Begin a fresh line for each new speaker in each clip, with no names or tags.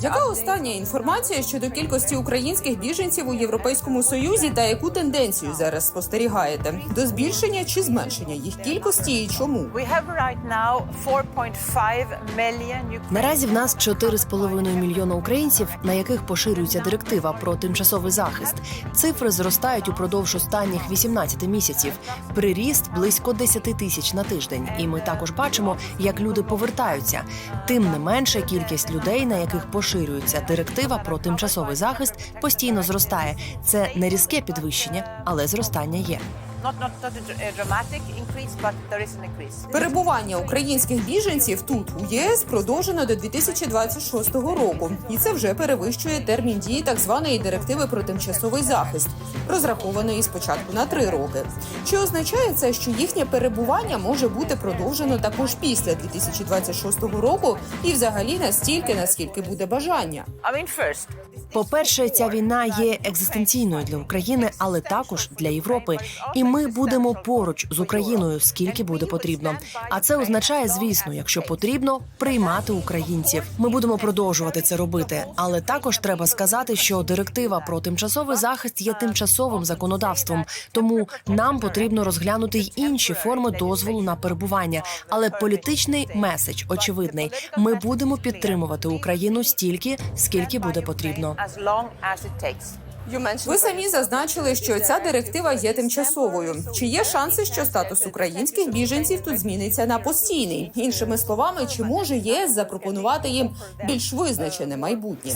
Яка остання інформація щодо кількості українських біженців у Європейському Союзі та яку тенденцію зараз спостерігаєте? До збільшення чи зменшення їх кількості і чому?
We have right now 4.5 million Ukrainians.
Наразі в нас 4,5 мільйона українців, на яких поширюється директива про тимчасовий захист. Цифри зростають упродовж останніх 18 місяців. Приріст близько 10 тисяч на тиждень. І ми також бачимо, як люди повертаються. Тим не менше, кількість людей, на яких поширюється директива про тимчасовий захист, постійно зростає. Це не різке підвищення, але зростання є.
Not, not, not a dramatic increase, but there is an increase.
Перебування українських біженців тут у єС продовжено до 2026 року, і це вже перевищує термін дії так званої директиви про тимчасовий захист, розрахованої спочатку на три роки. Чи означає це, що їхнє перебування може бути продовжено також після 2026 року, і взагалі настільки, наскільки буде бажання?
I mean, first,
По-перше, ця війна є екзистенційною для України, але також для Європи. І ми будемо поруч з Україною, скільки буде потрібно. А це означає, звісно, якщо потрібно, приймати українців. Ми будемо продовжувати це робити. Але також треба сказати, що директива про тимчасовий захист є тимчасовим законодавством, тому нам потрібно розглянути й інші форми дозволу на перебування. Але політичний меседж очевидний: ми будемо підтримувати Україну стільки, скільки буде потрібно.
As long as it takes.
Ви самі зазначили, що ця директива є тимчасовою. Чи є шанси, що статус українських біженців тут зміниться на постійний? Іншими словами, чи може ЄС запропонувати їм більш визначене майбутнє?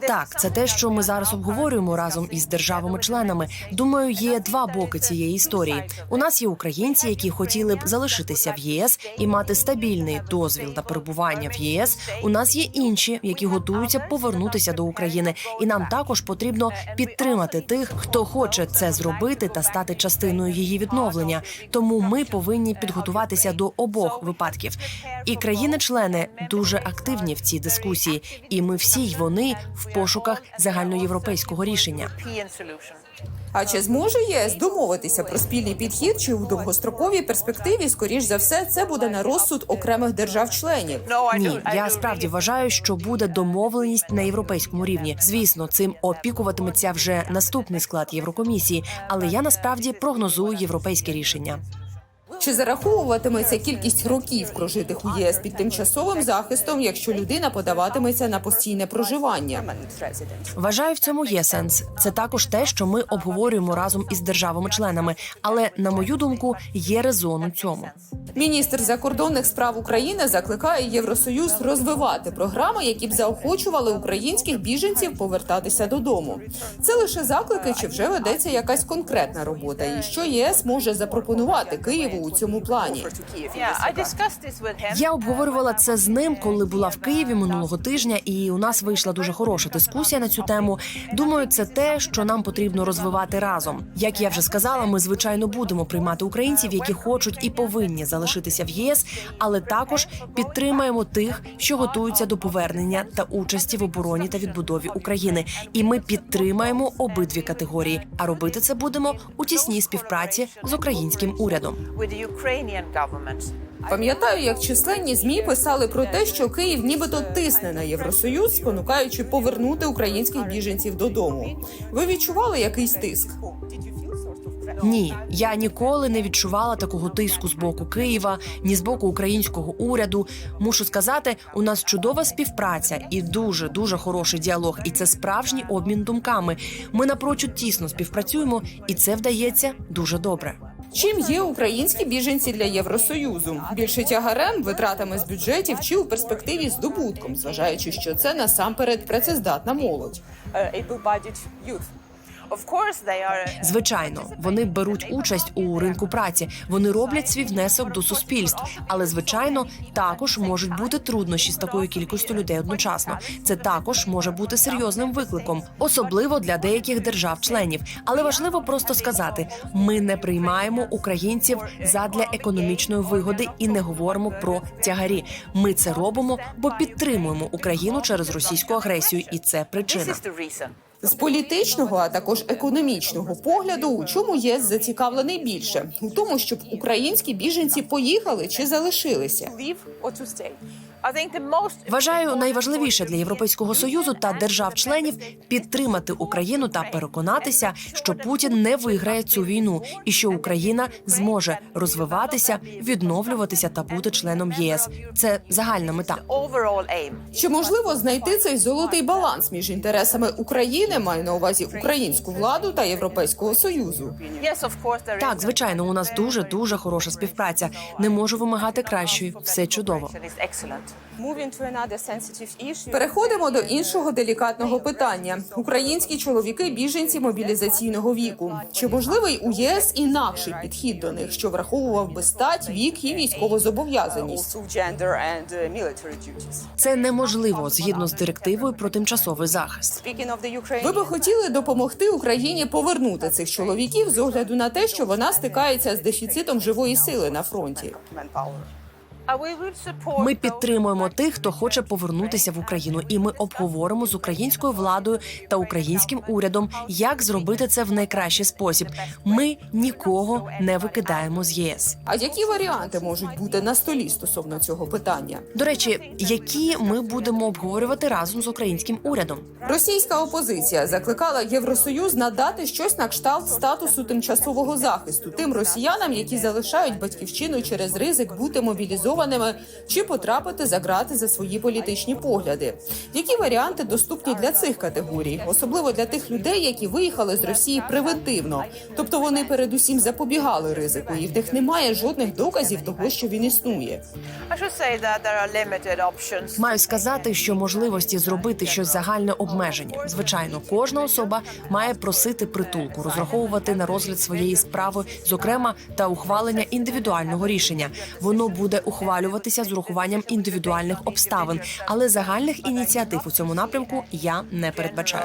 Так, це те, що ми зараз обговорюємо разом із державами-членами. Думаю, є два боки цієї історії. У нас є українці, які хотіли б залишитися в єС і мати стабільний дозвіл на перебування в єС. У нас є інші, які готуються повернутися до України, і нам також потрібно підтримати тих, хто хоче це зробити та стати частиною її відновлення. Тому ми повинні підготуватися до обох випадків. І країни-члени дуже активні в цій дискусії, і ми всі й вони в пошуках загальноєвропейського рішення.
А чи зможе ЄС домовитися про спільний підхід, чи у довгостроковій перспективі, скоріш за все, це буде на розсуд окремих держав-членів?
Ні, я справді вважаю, що буде домовленість на європейському рівні. Звісно, цим опікуватиметься вже наступний склад Єврокомісії, але я насправді прогнозую європейське рішення.
Чи зараховуватиметься кількість років прожитих у єС під тимчасовим захистом, якщо людина подаватиметься на постійне проживання?
Вважаю, в цьому є сенс. Це також те, що ми обговорюємо разом із державами-членами. Але на мою думку, є резон у цьому.
Міністр закордонних справ України закликає Євросоюз розвивати програми, які б заохочували українських біженців повертатися додому. Це лише заклики, чи вже ведеться якась конкретна робота, і що ЄС може запропонувати Києву у цьому плані?
Я обговорювала це з ним, коли була в Києві минулого тижня, і у нас вийшла дуже хороша дискусія на цю тему. Думаю, це те, що нам потрібно розвивати разом. Як я вже сказала, ми звичайно будемо приймати українців, які хочуть і повинні залишитися в ЄС, але також підтримаємо тих, що готуються до повернення та участі в обороні та відбудові України. І ми підтримаємо обидві категорії. А робити це будемо у тісній співпраці з українським урядом.
Пам'ятаю, як численні змі писали про те, що Київ нібито тисне на Євросоюз, спонукаючи повернути українських біженців додому. Ви відчували якийсь тиск?
Ні, я ніколи не відчувала такого тиску з боку Києва, ні з боку українського уряду. Мушу сказати, у нас чудова співпраця і дуже дуже хороший діалог. І це справжній обмін думками. Ми напрочуд тісно співпрацюємо, і це вдається дуже добре.
Чим є українські біженці для Євросоюзу? Більше тягарем, витратами з бюджетів чи у перспективі здобутком, зважаючи, що це насамперед працездатна молодь.
Звичайно, вони беруть участь у ринку праці, вони роблять свій внесок до суспільств. Але звичайно, також можуть бути труднощі з такою кількістю людей одночасно. Це також може бути серйозним викликом, особливо для деяких держав-членів. Але важливо просто сказати: ми не приймаємо українців задля економічної вигоди і не говоримо про тягарі. Ми це робимо, бо підтримуємо Україну через російську агресію, і це причина.
З політичного, а також економічного погляду, у чому ЄС зацікавлений більше у тому, щоб українські біженці поїхали чи залишилися.
Вважаю, найважливіше для європейського союзу та держав-членів підтримати Україну та переконатися, що Путін не виграє цю війну і що Україна зможе розвиватися, відновлюватися та бути членом єС. Це загальна мета.
Чи можливо знайти цей золотий баланс між інтересами України, маю на увазі українську владу та Європейського союзу?
Так, звичайно, у нас дуже дуже хороша співпраця. Не можу вимагати кращої. Все чудово.
Переходимо до іншого делікатного питання: українські чоловіки біженці мобілізаційного віку. Чи можливий у ЄС інакший підхід до них, що враховував би стать, вік і військову зобов'язаність?
uh.
Це неможливо згідно з директивою про тимчасовий захист.
Ви би хотіли допомогти Україні повернути цих чоловіків з огляду на те, що вона стикається з дефіцитом живої сили на фронті.
Ми підтримуємо тих, хто хоче повернутися в Україну, і ми обговоримо з українською владою та українським урядом, як зробити це в найкращий спосіб. Ми нікого не викидаємо з ЄС.
А які варіанти можуть бути на столі стосовно цього питання?
До речі, які ми будемо обговорювати разом з українським урядом.
Російська опозиція закликала Євросоюз надати щось на кшталт статусу тимчасового захисту тим росіянам, які залишають батьківщину через ризик бути мобілізованими чи потрапити за грати за свої політичні погляди. Які варіанти доступні для цих категорій, особливо для тих людей, які виїхали з Росії превентивно, тобто вони передусім запобігали ризику, і в них немає жодних доказів того, що він існує.
Маю сказати, що можливості зробити щось загальне обмежені. Звичайно, кожна особа має просити притулку, розраховувати на розгляд своєї справи, зокрема та ухвалення індивідуального рішення. Воно буде ухвалюватися з урахуванням індивідуальних обставин, але загальних ініціатив у цьому напрямку я не передбачаю.